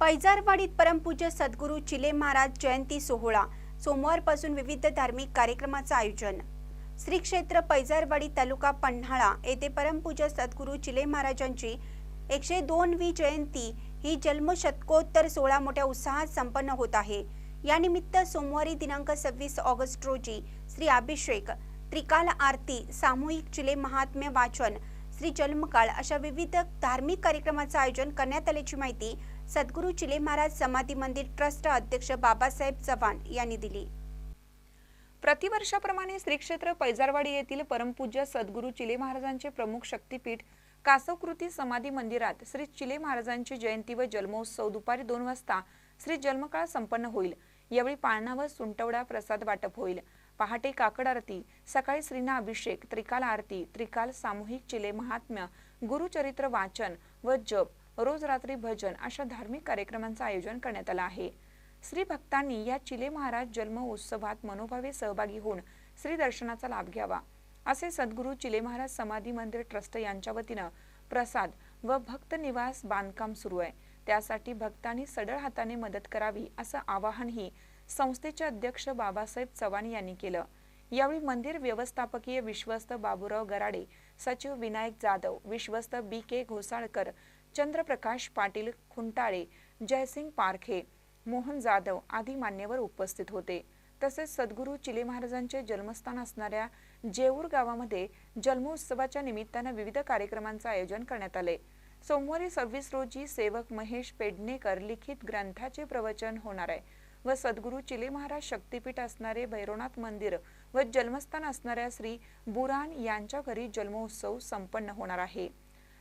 पैजारवाडीत परमपूज्य सद्गुरू चिले महाराज जयंती सोहळा. सोमवारपासून विविध धार्मिक कार्यक्रमाचं आयोजन. श्री क्षेत्र पैजारवाडी तालुका पन्हाळा येथे परमपूज्य सद्गुरू चिले महाराजांची एकशे दोनवी जयंती ही जन्मशतकोत्तर सोहळा मोठ्या उत्साहात संपन्न होत आहे. यानिमित्त सोमवारी दिनांक सव्वीस ऑगस्ट रोजी श्री अभिषेक त्रिकाल आरती सामूहिक चिले महात्म्य वाचन श्री जन्मकाळ अशा विविध धार्मिक कार्यक्रमाचं आयोजन करण्यात आल्याची माहिती सद्गुरू चिले महाराज समाधी मंदिर ट्रस्ट अध्यक्ष बाबासाहेब चव्हाण यांनी दिली. प्रतिवर्षाप्रमाणे श्री क्षेत्र पैजारवाडी येथील परमपूज्य सद्गुरू चिले महाराजांचे प्रमुख शक्तीपीठ कासवकृती समाधी मंदिरात श्री चिले महाराजांची जयंती व जन्मोत्सव दुपारी दोन वाजता श्री जन्मकाळ संपन्न होईल. यावेळी पाळणा व सुंटवडा प्रसाद वाटप होईल. पहाटे काकड आरती सकाळी श्रीना अभिषेक त्रिकाल आरती त्रिकाल सामूहिक चिले महात्म्य गुरुचरित्र वाचन व जप रोज रात्री भजन अशा धार्मिक कार्यक्रमांचं आयोजन करण्यात आलं आहे. श्री भक्तांनी या चिले महाराज जन्म उत्सवात मनोभावे सहभागी होऊन श्री दर्शनाचा लाभ घ्यावा असे सद्गुरू चिले महाराज समाधी मंदिर ट्रस्ट यांच्या वतीनं प्रसाद व भक्त निवास बांधकाम सुरू आहे. त्यासाठी भक्तांनी सडळ हाताने मदत करावी असं आवाहनही संस्थेचे अध्यक्ष बाबासाहेब चव्हाण यांनी केलं. यावेळी मंदिर व्यवस्थापकीय विश्वस्त बाबूराव गराडे सचिव विनायक जाधव विश्वस्त बी के घोसाळकर चंद्रप्रकाश पाटील खुंटाळे जयसिंग पारखे मोहन जाधव आदी मान्यवर उपस्थित होते. तसेच सद्गुरू चिले महाराजांचे जन्मस्थान असणाऱ्या जेऊर गावामध्ये जन्मोत्सवाच्या निमित्तानं विविध कार्यक्रमांचं आयोजन करण्यात आले. सोमवारी सव्वीस रोजी सेवक महेश पेडणेकर लिखित ग्रंथाचे प्रवचन होणार आहे. व सद्गुरू चिले महाराज शक्तीपीठ असणारे भैरवनाथ मंदिर व जन्मस्थान असणाऱ्या श्री बुरान यांच्या घरी जन्मोत्सव संपन्न होणार आहे.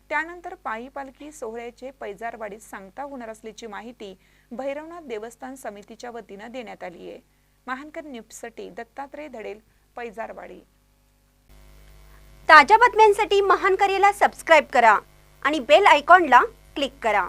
त्यानंतर पायी पालखी सोहळ्याचे पैजारवाडीत सांगता होणार असल्याची माहिती भैरवनाथ देवस्थान समितीच्या वतीनं देण्यात आली आहे. महानकर न्यूजसाठी दत्तात्रय धडेल पैजारवाडी. ताज्या बातम्यांसाठी महानकरेला सबस्क्राईब करा आणि बेल आयकॉनला क्लिक करा.